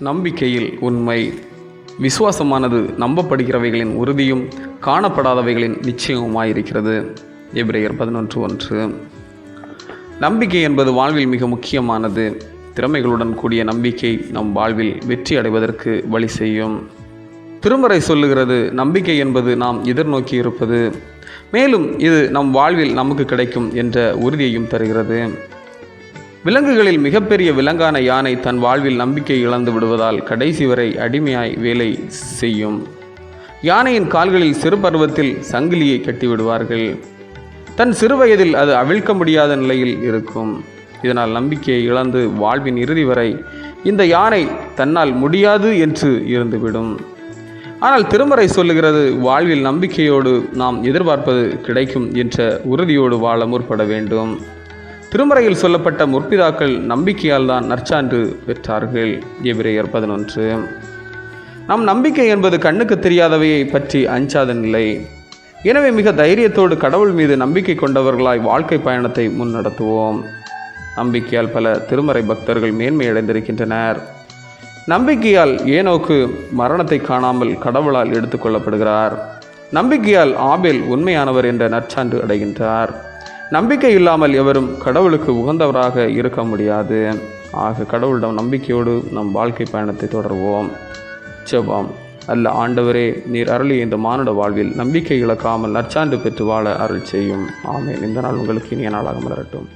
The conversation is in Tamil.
நம்பிக்கையில் உண்மை. விசுவாசமானது நம்பப்படுகிறவைகளின் உறுதியும் காணப்படாதவைகளின் நிச்சயமுமாயிருக்கிறது. எப்ரேயர் பதினொன்று ஒன்று. நம்பிக்கை என்பது வாழ்வில் மிக முக்கியமானது. திறமைகளுடன் கூடிய நம்பிக்கை நம் வாழ்வில் வெற்றி அடைவதற்கு வழி செய்யும். திருமறை சொல்லுகிறது நம்பிக்கை என்பது நாம் எதிர்நோக்கி இருப்பது. மேலும் இது நம் வாழ்வில் நமக்கு கிடைக்கும் என்ற உறுதியையும் தருகிறது. விலங்குகளில் மிகப்பெரிய விலங்கான யானை தன் வாழ்வில் நம்பிக்கை இழந்து விடுவதால் கடைசி வரை அடிமையாய் வேலை செய்யும். யானையின் கால்களில் சிறு பருவத்தில் சங்கிலியை கட்டிவிடுவார்கள் தன் சிறுவயதில் அது அவிழ்க்க முடியாத நிலையில் இருக்கும். இதனால் நம்பிக்கையை இழந்து வாழ்வின் இறுதி வரை இந்த யானை தன்னால் முடியாது என்று இருந்துவிடும். ஆனால் திருமறை சொல்லுகிறது வாழ்வில் நம்பிக்கையோடு நாம் எதிர்பார்ப்பது கிடைக்கும் என்ற உறுதியோடு வாழ முற்பட வேண்டும். திருமறையில் சொல்லப்பட்ட முற்பிதாக்கள் நம்பிக்கையால் தான் நற்சான்று பெற்றார்கள். எபிரேயர் பதினொன்று. நம் நம்பிக்கை என்பது கண்ணுக்கு தெரியாதவையை பற்றி அஞ்சாத நிலை. எனவே மிக தைரியத்தோடு கடவுள் மீது நம்பிக்கை கொண்டவர்களாய் வாழ்க்கை பயணத்தை முன்னடத்துவோம். நம்பிக்கையால் பல திருமறை பக்தர்கள் மேன்மையடைந்திருக்கின்றனர். நம்பிக்கையால் ஏனோக்கு மரணத்தை காணாமல் கடவுளால் எடுத்துக்கொள்ளப்படுகிறார் நம்பிக்கையால் ஆபேல் உண்மையானவர் என்ற நற்சான்று அடைகின்றார். நம்பிக்கை இல்லாமல் எவரும் கடவுளுக்கு உகந்தவராக இருக்க முடியாது. ஆக கடவுளிடம் நம்பிக்கையோடு நம் வாழ்க்கை பயணத்தை தொடர்வோம். செவ்வாம் அல்ல ஆண்டவரே நீர் அருளிய இந்த மானுட வாழ்வில் நம்பிக்கை இழக்காமல் நற்சான்று பெற்று வாழ அருள் செய்யும். ஆமேன். இந்த நாள் உங்களுக்கு இனிய நாளாக மலரட்டும்.